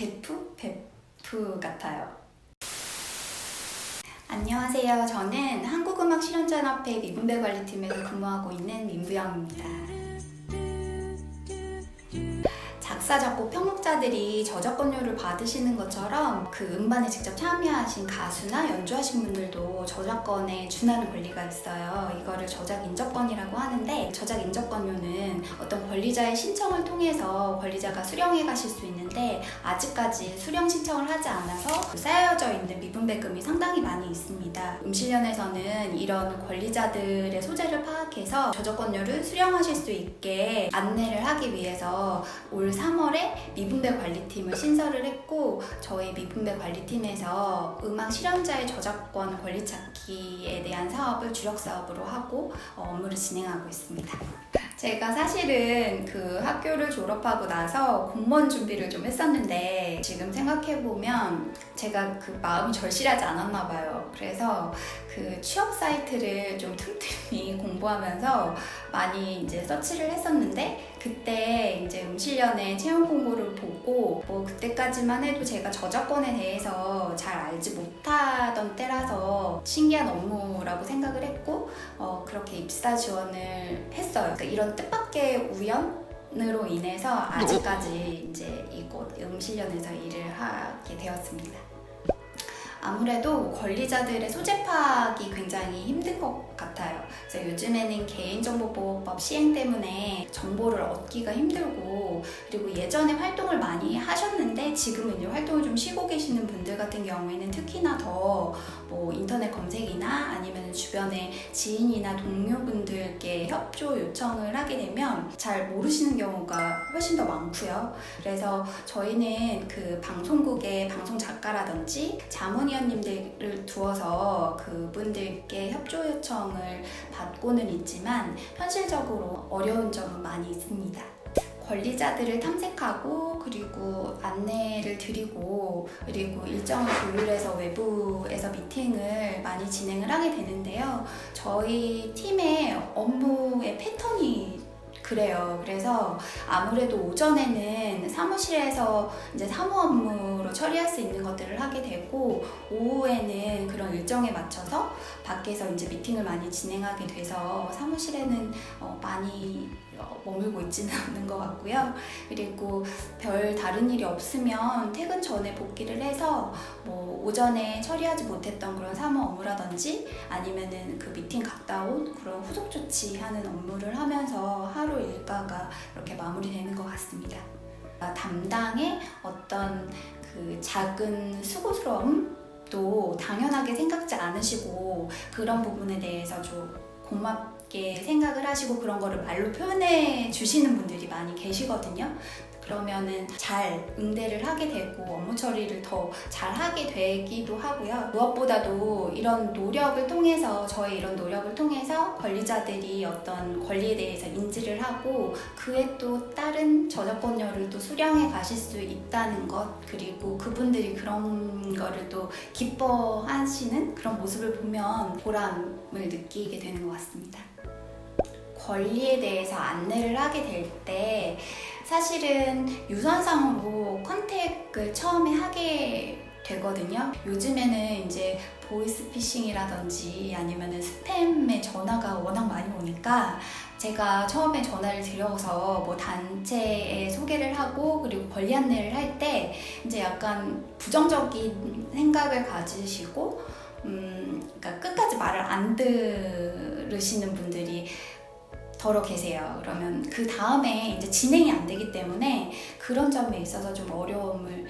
베프? 베프 같아요. 안녕하세요. 저는 한국음악실현자연합회 미분배 관리팀에서 근무하고 있는 민부영입니다. 작사, 작곡, 편곡자들이 저작권료를 받으시는 것처럼 그 음반에 직접 참여하신 가수나 연주하신 분들도 저작권에 준하는 권리가 있어요. 이거를 저작 인적권이라고 하는데 저작 인적권료는 어떤 권리자의 신청을 통해서 권리자가 수령해 가실 수 있는데 아직까지 수령 신청을 하지 않아서 쌓여져 있는 미분배금이 상당히 많이 있습니다. 음실련에서는 이런 권리자들의 소재를 파악해서 저작권료를 수령하실 수 있게 안내를 하기 위해서 올 3 월에 미분배 관리팀을 신설을 했고 저희 미분배 관리팀에서 음악 실현자의 저작권 권리 찾기에 대한 사업을 주력 사업으로 하고 어, 업무를 진행하고 있습니다. 제가 사실은 그 학교를 졸업하고 나서 공무원 준비를 좀 했었는데 지금 생각해보면 제가 그 마음이 절실하지 않았나 봐요. 그래서 그 취업 사이트를 좀 틈틈이 공부하면서 많이 이제 서치를 했었는데 그때 이제 음실련의 채용 공고를 보고 뭐 그때까지만 해도 제가 저작권에 대해서 잘 알지 못하던 때라서 신기한 업무라고 생각을 했고 어, 그렇게 입사 지원을 했어요. 그러니까 이런 뜻밖의 우연으로 인해서 아직까지 이제 이곳 음실련에서 일을 하게 되었습니다. 아무래도 권리자들의 소재 파악이 굉장히 힘든 것 같아요. 그래서 요즘에는 개인정보보호법 시행 때문에 정보를 얻기가 힘들고 그리고 예전에 활동을 많이 하셨는데 지금은 이제 활동을 좀 쉬고 계시는 분들 같은 경우에는 특히나 더 뭐 인터넷 검색이나 아니면 주변에 지인이나 동료분들께 협조 요청을 하게 되면 잘 모르시는 경우가 훨씬 더 많고요. 그래서 저희는 그 방송국의 방송 작가라든지 자문위원님들을 두어서 그분들께 협조 요청을 받고는 있지만 현실적으로 어려운 점은 많이 있습니다. 권리자들을 탐색하고 그리고 안내를 드리고 그리고 일정을 조율해서 외부에서 미팅을 많이 진행을 하게 되는데요. 저희 팀의 업무의 패턴이 그래요. 그래서 아무래도 오전에는 사무실에서 이제 사무 업무로 처리할 수 있는 것들을 하게 되고 오후에는 그런 일정에 맞춰서 밖에서 이제 미팅을 많이 진행하게 돼서 사무실에는 어, 많이 어, 머물고 있지는 않는 것 같고요. 그리고 별 다른 일이 없으면 퇴근 전에 복귀를 해서 뭐 오전에 처리하지 못했던 그런 사무 업무라든지 아니면은 그 미팅 갔다 온 그런 후속 조치하는 업무를 하면서 하루 일과가 이렇게 마무리되는 것 같습니다. 아, 담당의 어떤 그 작은 수고스러움도 당연하게 생각지 않으시고 그런 부분에 대해서 좀 고맙 게 생각을 하시고 그런 거를 말로 표현해 주시는 분들이 많이 계시거든요. 그러면은 잘 응대를 하게 되고 업무 처리를 더 잘 하게 되기도 하고요. 무엇보다도 이런 노력을 통해서 저의 이런 노력을 통해서 권리자들이 어떤 권리에 대해서 인지를 하고 그에 또 다른 저작권료를 또 수령해 가실 수 있다는 것 그리고 그분들이 그런 거를 또 기뻐하시는 그런 모습을 보면 보람을 느끼게 되는 것 같습니다. 권리에 대해서 안내를 하게 될 때 사실은 유선상으로 컨택을 처음에 하게 되거든요. 요즘에는 이제 보이스피싱이라든지 아니면 스팸의 전화가 워낙 많이 오니까 제가 처음에 전화를 드려서 뭐 단체에 소개를 하고 그리고 권리 안내를 할 때 이제 약간 부정적인 생각을 가지시고 음, 그러니까 끝까지 말을 안 들으시는 분들이 더러 계세요. 그러면 그 다음에 이제 진행이 안 되기 때문에 그런 점에 있어서 좀 어려움을.